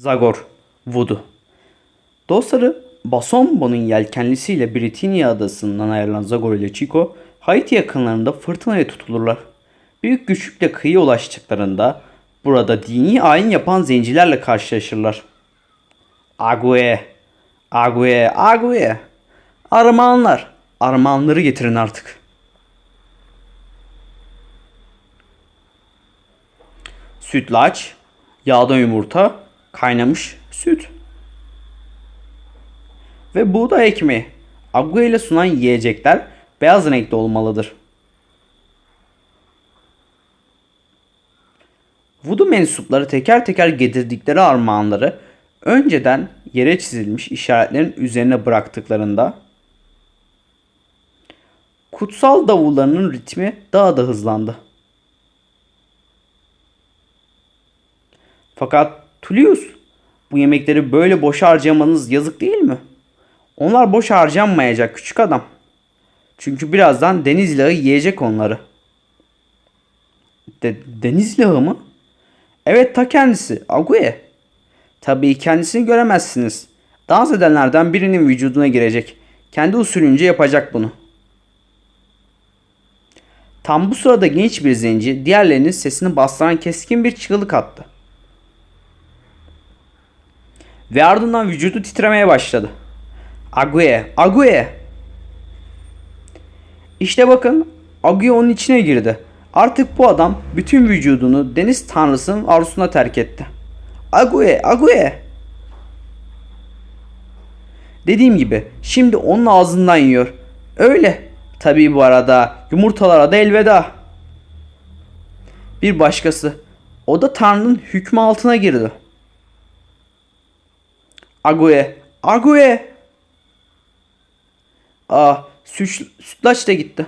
Zagor, Voodoo. Dostları Basombo'nun yelkenlisiyle Britanya adasından ayrılan Zagor ile Chico, Haiti yakınlarında fırtınaya tutulurlar. Büyük güçlükle kıyıya ulaştıklarında burada dini ayin yapan zencilerle karşılaşırlar. Ague, Ague, Ague. Armağanlar, armağanları getirin artık. Sütlaç, yağda yumurta, kaynamış süt. Ve buğday ekmeği. Ague ile sunan yiyecekler beyaz renkte olmalıdır. Voodoo mensupları teker teker getirdikleri armağanları önceden yere çizilmiş işaretlerin üzerine bıraktıklarında kutsal davullarının ritmi daha da hızlandı. Fakat Tullius bu yemekleri böyle boş harcamanız yazık değil mi? Onlar boş harcanmayacak küçük adam. Çünkü birazdan deniz lağı yiyecek onları. De- deniz lağı mı? Evet ta kendisi. Ague. Tabii kendisini göremezsiniz. Dans edenlerden birinin vücuduna girecek. Kendi usulünce yapacak bunu. Tam bu sırada genç bir zenci diğerlerinin sesini bastıran keskin bir çığlık attı. Ve ardından vücudu titremeye başladı. Ague, Ague. İşte bakın Ague onun içine girdi. Artık bu adam bütün vücudunu deniz tanrısının arzusuna terk etti. Ague, Ague. Dediğim gibi şimdi onun ağzından yiyor. Öyle. Tabii bu arada yumurtalara da elveda. Bir başkası. O da Tanrı'nın hükmü altına girdi. Ague, Ague. Ah, süt, sütlaç da gitti.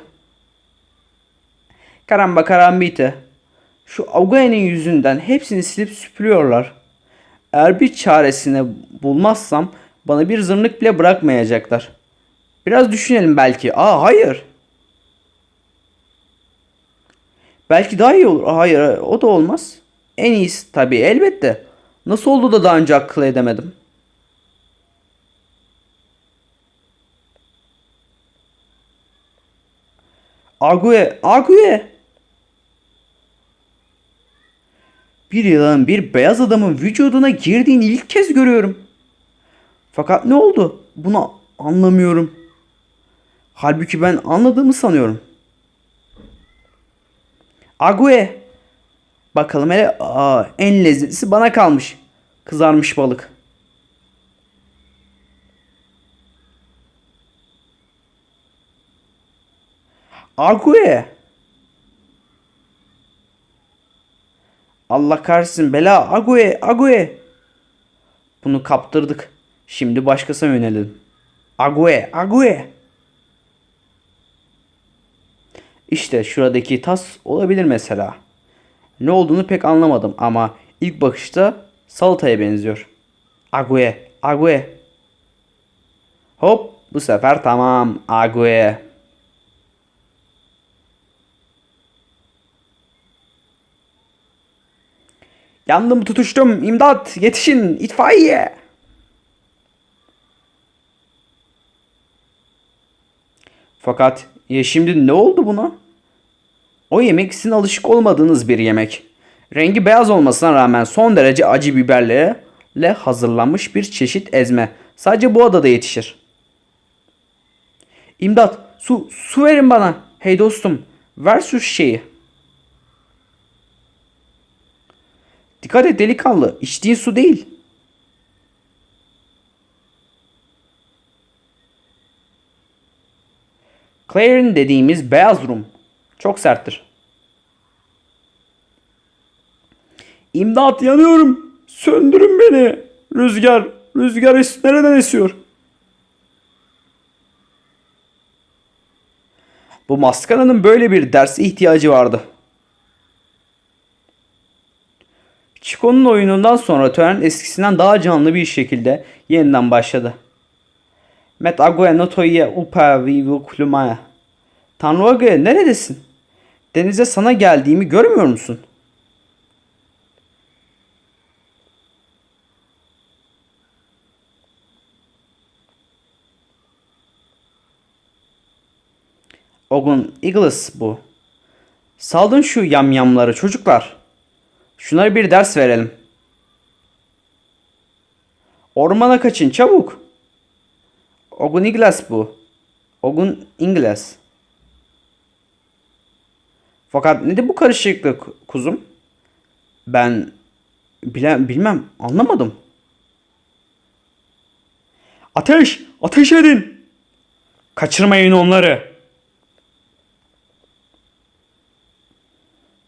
Karamba karambite. Şu Ague'nin yüzünden hepsini silip süpürüyorlar. Eğer bir çaresini bulmazsam bana bir zırnık bile bırakmayacaklar. Biraz düşünelim belki. Aa hayır. Belki daha iyi olur. Aa, hayır o da olmaz. En iyisi tabii elbette. Nasıl oldu da daha önce akıl edemedim. Ague, Ague. Bir yılan bir beyaz adamın vücuduna girdiğini ilk kez görüyorum. Fakat ne oldu? Bunu anlamıyorum. Halbuki ben anladığımı sanıyorum. Ague. Bakalım hele Aa, en lezzetlisi bana kalmış. Kızarmış balık. Ague. Allah kahretsin bela. Ague, Ague. Bunu kaptırdık. Şimdi başkasına yönelelim. Ague, Ague. İşte şuradaki tas olabilir mesela. Ne olduğunu pek anlamadım ama ilk bakışta salataya benziyor. Ague, Ague. Hop bu sefer tamam. Ague. Yandım tutuştum. İmdat yetişin itfaiye. Fakat ya şimdi ne oldu buna? O yemek sizin alışık olmadığınız bir yemek. Rengi beyaz olmasına rağmen son derece acı biberlerle hazırlanmış bir çeşit ezme. Sadece bu adada yetişir. İmdat su, su verin bana. Hey dostum ver şu şeyi. Dikkat et delikanlı. İçtiğin su değil. Claire'in dediğimiz beyaz rum. Çok serttir. İmdat yanıyorum. Söndürün beni. Rüzgar. Rüzgar es nereden esiyor? Bu maskaranın böyle bir derse ihtiyacı vardı. Chico'nun oyunundan sonra tören eskisinden daha canlı bir şekilde yeniden başladı. Met ague notoye upa vivu kulumaya. Tanrı ague neredesin? Denize sana geldiğimi görmüyor musun? Ogun Eagles bu. Saldın şu yamyamları çocuklar.'' Şunlara bir ders verelim. Ormana kaçın çabuk. Ogun Eagles bu. Ogun İngiliz. Fakat nedir bu karışıklık kuzum? Ben bile, bilmem anlamadım. Ateş! Ateş edin! Kaçırmayın onları.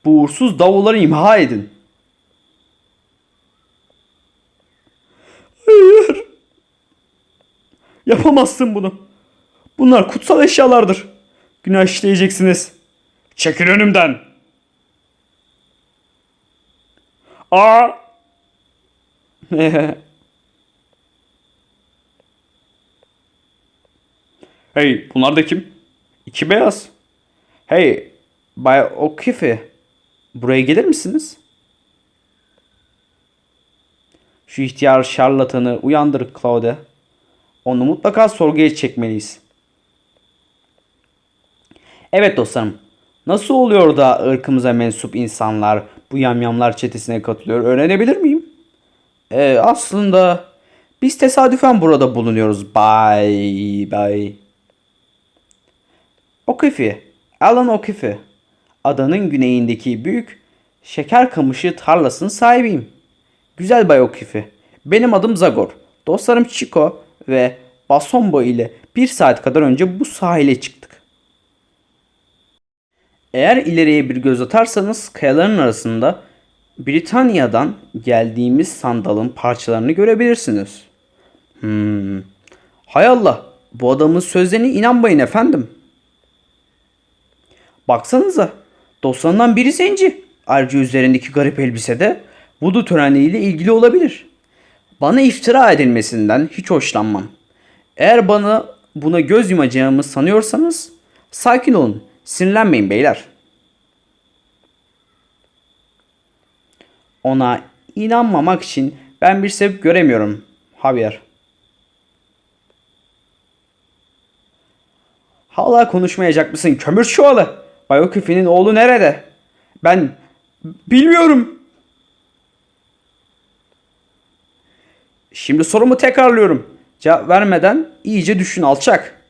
Bu uğursuz davulları imha edin. Hayır. Yapamazsın bunu. Bunlar kutsal eşyalardır. Günah işleyeceksiniz. Çekil önümden. Aa! hey, bunlar da kim? İki beyaz. Hey, Bay O'Keefe. Buraya gelir misiniz? Şu ihtiyar şarlatanı uyandır Claude. Onu mutlaka sorguya çekmeliyiz. Evet dostlarım. Nasıl oluyor da ırkımıza mensup insanlar bu yamyamlar çetesine katılıyor öğrenebilir miyim? Ee, aslında biz tesadüfen burada bulunuyoruz. Bay bay. O'Keefe. Alan O'Keefe. Adanın güneyindeki büyük şeker kamışı tarlasının sahibiyim. Güzel O'Keefe. Benim adım Zagor. Dostlarım Chico ve Basombo ile bir saat kadar önce bu sahile çıktık. Eğer ileriye bir göz atarsanız kayaların arasında Britanya'dan geldiğimiz sandalın parçalarını görebilirsiniz. Hmm. Hay Allah, bu adamın sözlerine inanmayın efendim. Baksanıza, dostlarından biri zenci. Ayrıca üzerindeki garip elbise de vudu töreniyle ilgili olabilir. Bana iftira edilmesinden hiç hoşlanmam. Eğer bana buna göz yumacağımı sanıyorsanız sakin olun. Sinirlenmeyin beyler. Ona inanmamak için ben bir sebep göremiyorum. Javier. Hala konuşmayacak mısın kömür çuvalı? Bayoküfi'nin oğlu nerede? Ben bilmiyorum. Şimdi sorumu tekrarlıyorum. Cevap vermeden iyice düşün alçak.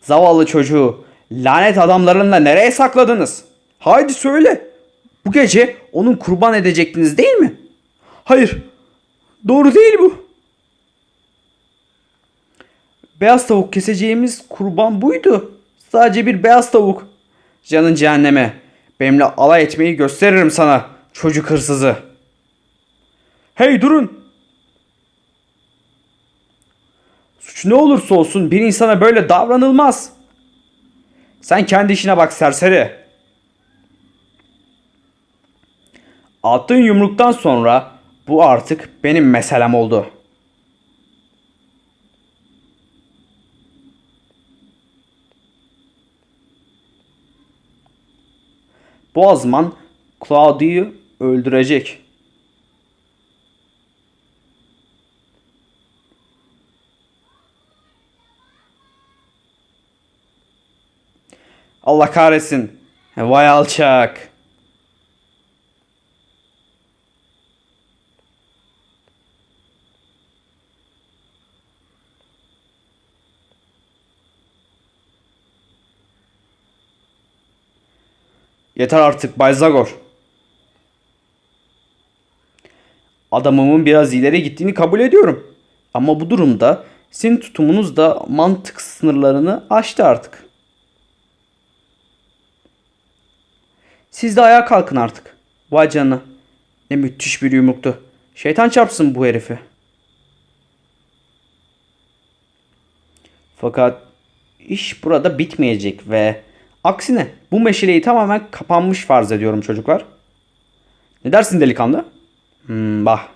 Zavallı çocuğu lanet adamlarınla nereye sakladınız? Haydi söyle. Bu gece onun kurban edecektiniz değil mi? Hayır. Doğru değil bu. Beyaz tavuk keseceğimiz kurban buydu. Sadece bir beyaz tavuk. Canın cehenneme. Benimle alay etmeyi gösteririm sana çocuk hırsızı. Hey durun. Suç ne olursa olsun bir insana böyle davranılmaz. Sen kendi işine bak serseri. Attığın yumruktan sonra bu artık benim meselem oldu. Bu azman Claudio'yu öldürecek. Allah kahretsin. Vay alçak. Yeter artık Bay Zagor. Adamımın biraz ileri gittiğini kabul ediyorum. Ama bu durumda sizin tutumunuz da mantık sınırlarını aştı artık. Siz de ayağa kalkın artık. Vay canına. Ne müthiş bir yumruktu. Şeytan çarpsın bu herifi. Fakat iş burada bitmeyecek ve aksine bu meşaleyi tamamen kapanmış farz ediyorum çocuklar. Ne dersin delikanlı? Hmm, bah.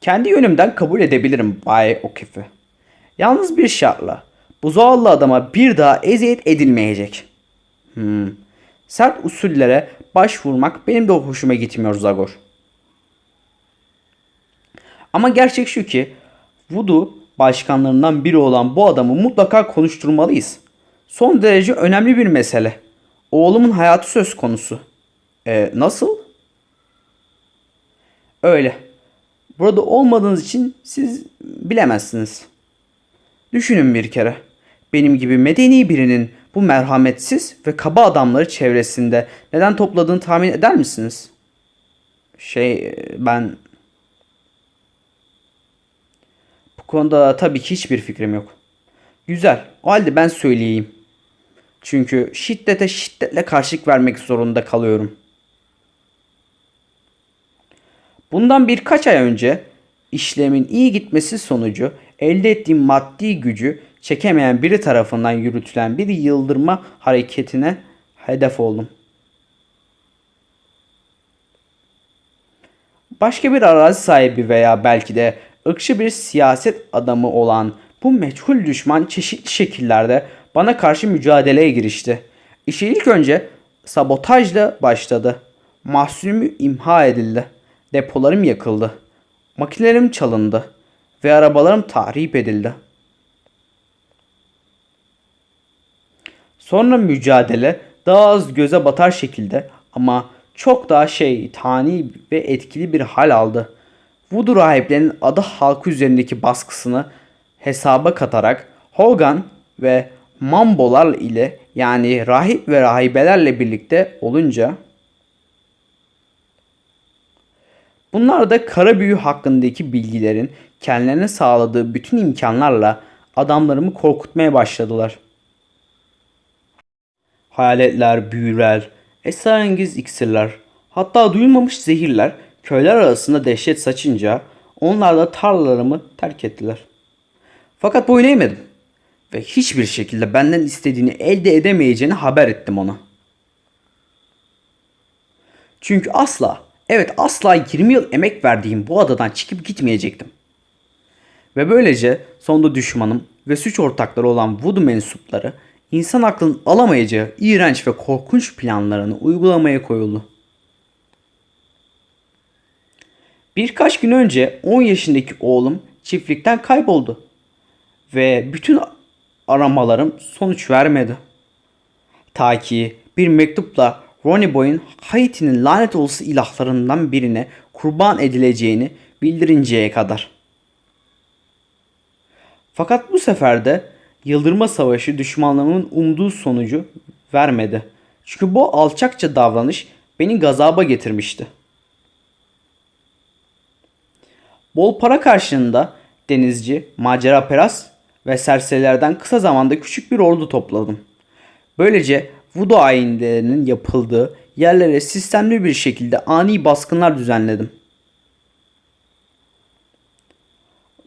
Kendi yönümden kabul edebilirim Bay O'Keefe. Yalnız bir şartla. Bu zavallı adama bir daha eziyet edilmeyecek. Hmm. Sert usullere başvurmak benim de hoşuma gitmiyor Zagor. Ama gerçek şu ki Voodoo başkanlarından biri olan bu adamı mutlaka konuşturmalıyız. Son derece önemli bir mesele. Oğlumun hayatı söz konusu. E, nasıl? Öyle. Burada olmadığınız için siz bilemezsiniz. Düşünün bir kere. Benim gibi medeni birinin bu merhametsiz ve kaba adamları çevresinde neden topladığını tahmin eder misiniz? Şey ben konuda tabii ki hiçbir fikrim yok. Güzel. O halde ben söyleyeyim. Çünkü şiddete şiddetle karşılık vermek zorunda kalıyorum. Bundan birkaç ay önce işlemin iyi gitmesi sonucu elde ettiğim maddi gücü çekemeyen biri tarafından yürütülen bir yıldırma hareketine hedef oldum. Başka bir arazi sahibi veya belki de ırkçı bir siyaset adamı olan bu meçhul düşman çeşitli şekillerde bana karşı mücadeleye girişti. İşe ilk önce sabotajla başladı. Mahsulüm imha edildi. Depolarım yakıldı. Makinelerim çalındı ve arabalarım tahrip edildi. Sonra mücadele daha az göze batar şekilde ama çok daha şeytani ve etkili bir hal aldı. Voodoo rahiplerinin adı halkı üzerindeki baskısını hesaba katarak Hogan ve Mambolar ile yani rahip ve rahibelerle birlikte olunca Bunlar da kara büyü hakkındaki bilgilerin kendilerine sağladığı bütün imkanlarla adamlarımı korkutmaya başladılar. Hayaletler, büyüler, esrarengiz iksirler, hatta duyulmamış zehirler köyler arasında dehşet saçınca onlar da tarlalarımı terk ettiler. Fakat boyun eğmedim ve hiçbir şekilde benden istediğini elde edemeyeceğini haber ettim ona. Çünkü asla, evet asla 20 yıl emek verdiğim bu adadan çıkıp gitmeyecektim. Ve böylece sonunda düşmanım ve suç ortakları olan Voodoo mensupları insan aklının alamayacağı iğrenç ve korkunç planlarını uygulamaya koyuldu. Birkaç gün önce 10 yaşındaki oğlum çiftlikten kayboldu. Ve bütün aramalarım sonuç vermedi. Ta ki bir mektupla Ronnie Boy'un Haiti'nin lanet olası ilahlarından birine kurban edileceğini bildirinceye kadar. Fakat bu sefer de Yıldırma Savaşı düşmanlarımın umduğu sonucu vermedi. Çünkü bu alçakça davranış beni gazaba getirmişti. Bol para karşılığında denizci, macera peras ve serserilerden kısa zamanda küçük bir ordu topladım. Böylece Voodoo ayinlerinin yapıldığı yerlere sistemli bir şekilde ani baskınlar düzenledim.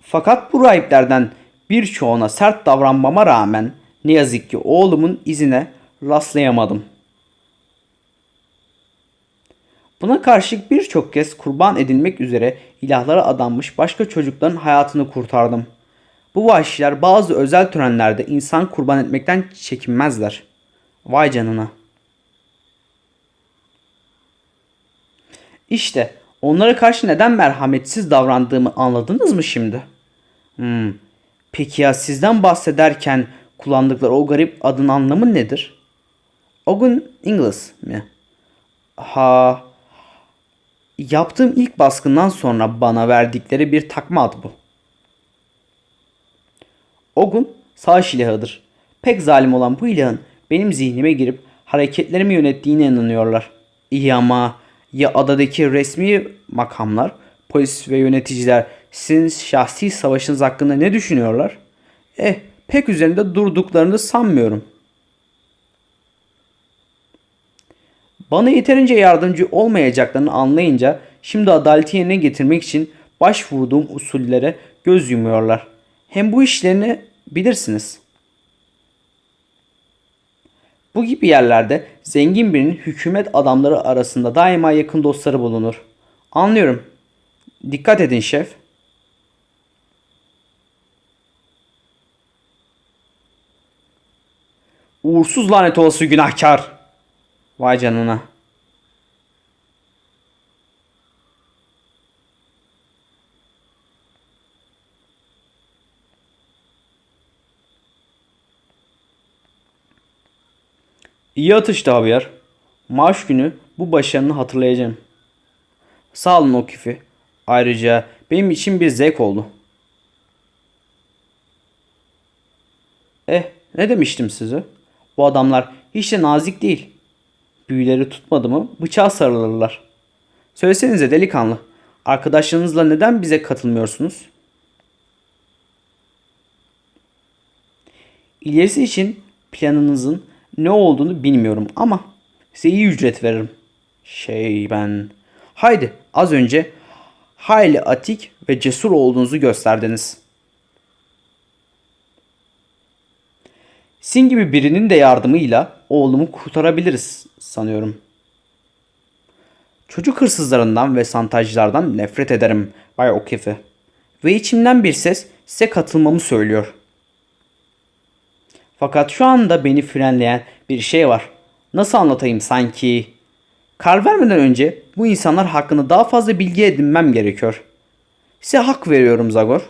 Fakat bu rahiplerden birçoğuna sert davranmama rağmen ne yazık ki oğlumun izine rastlayamadım. Buna karşılık birçok kez kurban edilmek üzere ilahlara adanmış başka çocukların hayatını kurtardım. Bu vahşiler bazı özel törenlerde insan kurban etmekten çekinmezler. Vay canına. İşte onlara karşı neden merhametsiz davrandığımı anladınız mı şimdi? Hmm. Peki ya sizden bahsederken kullandıkları o garip adın anlamı nedir? Ogun Ingles mi? Ha Yaptığım ilk baskından sonra bana verdikleri bir takma ad bu. Ogun savaş ilahıdır. Pek zalim olan bu ilahın benim zihnime girip hareketlerimi yönettiğine inanıyorlar. İyi ama ya adadaki resmi makamlar, polis ve yöneticiler sizin şahsi savaşınız hakkında ne düşünüyorlar? Eh pek üzerinde durduklarını sanmıyorum. Bana yeterince yardımcı olmayacaklarını anlayınca şimdi adaleti yerine getirmek için başvurduğum usullere göz yumuyorlar. Hem bu işlerini bilirsiniz. Bu gibi yerlerde zengin birinin hükümet adamları arasında daima yakın dostları bulunur. Anlıyorum. Dikkat edin şef. Uğursuz lanet olası günahkar. Vay canına. İyi atıştı abi Havyar. Maaş günü bu başarını hatırlayacağım. Sağ olun Okifi. Ayrıca benim için bir zevk oldu. Eh ne demiştim size? Bu adamlar hiç de nazik değil. Büyüleri tutmadı mı bıçağa sarılırlar. Söylesenize delikanlı. Arkadaşlarınızla neden bize katılmıyorsunuz? İlerisi için planınızın ne olduğunu bilmiyorum ama size iyi ücret veririm. Şey ben... Haydi az önce hayli atik ve cesur olduğunuzu gösterdiniz. Sin gibi birinin de yardımıyla oğlumu kurtarabiliriz sanıyorum. Çocuk hırsızlarından ve santajcılardan nefret ederim Bay O'Keefe. Ve içimden bir ses size katılmamı söylüyor. Fakat şu anda beni frenleyen bir şey var. Nasıl anlatayım sanki? Karar vermeden önce bu insanlar hakkında daha fazla bilgi edinmem gerekiyor. Size hak veriyorum Zagor.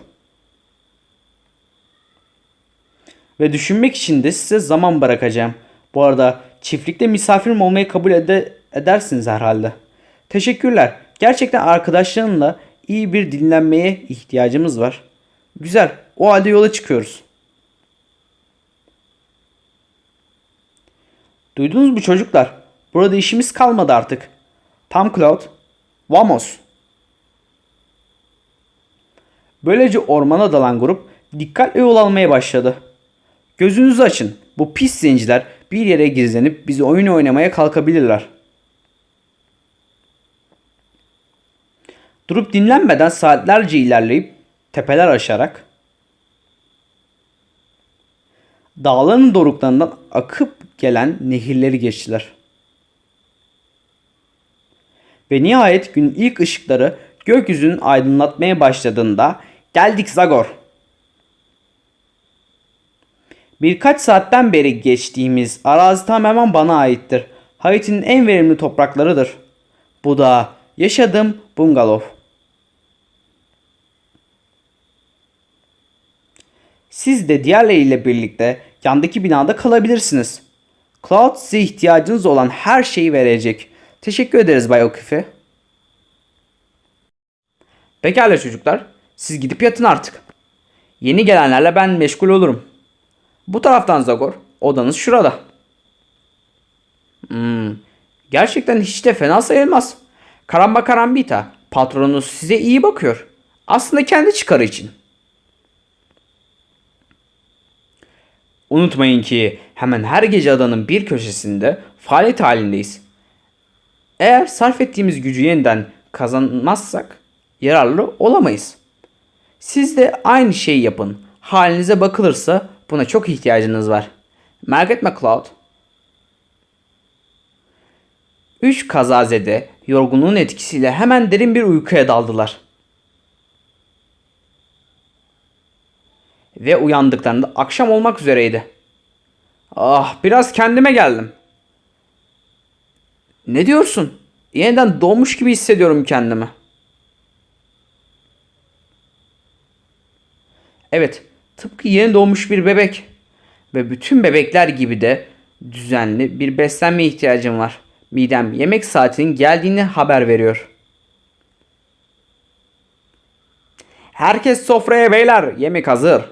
Ve düşünmek için de size zaman bırakacağım. Bu arada çiftlikte misafirim olmayı kabul ede- edersiniz herhalde. Teşekkürler. Gerçekten arkadaşlarımla iyi bir dinlenmeye ihtiyacımız var. Güzel. O halde yola çıkıyoruz. Duydunuz mu çocuklar? Burada işimiz kalmadı artık. Tam Cloud. Vamos. Böylece ormana dalan grup dikkatle yol almaya başladı. Gözünüzü açın. Bu pis zenciler bir yere gizlenip bizi oyun oynamaya kalkabilirler. Durup dinlenmeden saatlerce ilerleyip tepeler aşarak dağların doruklarından akıp gelen nehirleri geçtiler. Ve nihayet günün ilk ışıkları gökyüzünün aydınlatmaya başladığında geldik Zagor. Birkaç saatten beri geçtiğimiz arazi tamamen bana aittir. Haiti'nin en verimli topraklarıdır. Bu da yaşadığım bungalov. Siz de diğerleriyle birlikte yandaki binada kalabilirsiniz. Cloud size ihtiyacınız olan her şeyi verecek. Teşekkür ederiz Bay O'Keefe. Pekala çocuklar. Siz gidip yatın artık. Yeni gelenlerle ben meşgul olurum. Bu taraftan Zagor. Odanız şurada. Hmm, gerçekten hiç de fena sayılmaz. Karamba karambita. Patronunuz size iyi bakıyor. Aslında kendi çıkarı için. Unutmayın ki hemen her gece adanın bir köşesinde faaliyet halindeyiz. Eğer sarf ettiğimiz gücü yeniden kazanmazsak yararlı olamayız. Siz de aynı şeyi yapın. Halinize bakılırsa buna çok ihtiyacınız var. Merak etme Cloud. Üç kazazede yorgunluğun etkisiyle hemen derin bir uykuya daldılar. Ve uyandıklarında akşam olmak üzereydi. Ah biraz kendime geldim. Ne diyorsun? Yeniden doğmuş gibi hissediyorum kendimi. Evet, tıpkı yeni doğmuş bir bebek. Ve bütün bebekler gibi de düzenli bir beslenme ihtiyacım var. Midem yemek saatinin geldiğini haber veriyor. Herkes sofraya beyler, yemek hazır.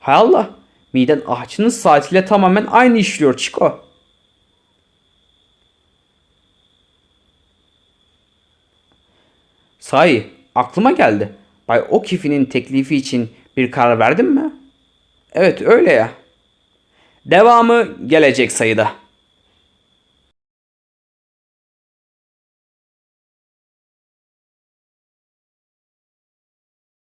Hay Allah, miden ahçının saatiyle tamamen aynı işliyor Chico. Sahi, aklıma geldi. Bay O'Keefe'nin teklifi için bir karar verdin mi? Evet, öyle ya. Devamı gelecek sayıda.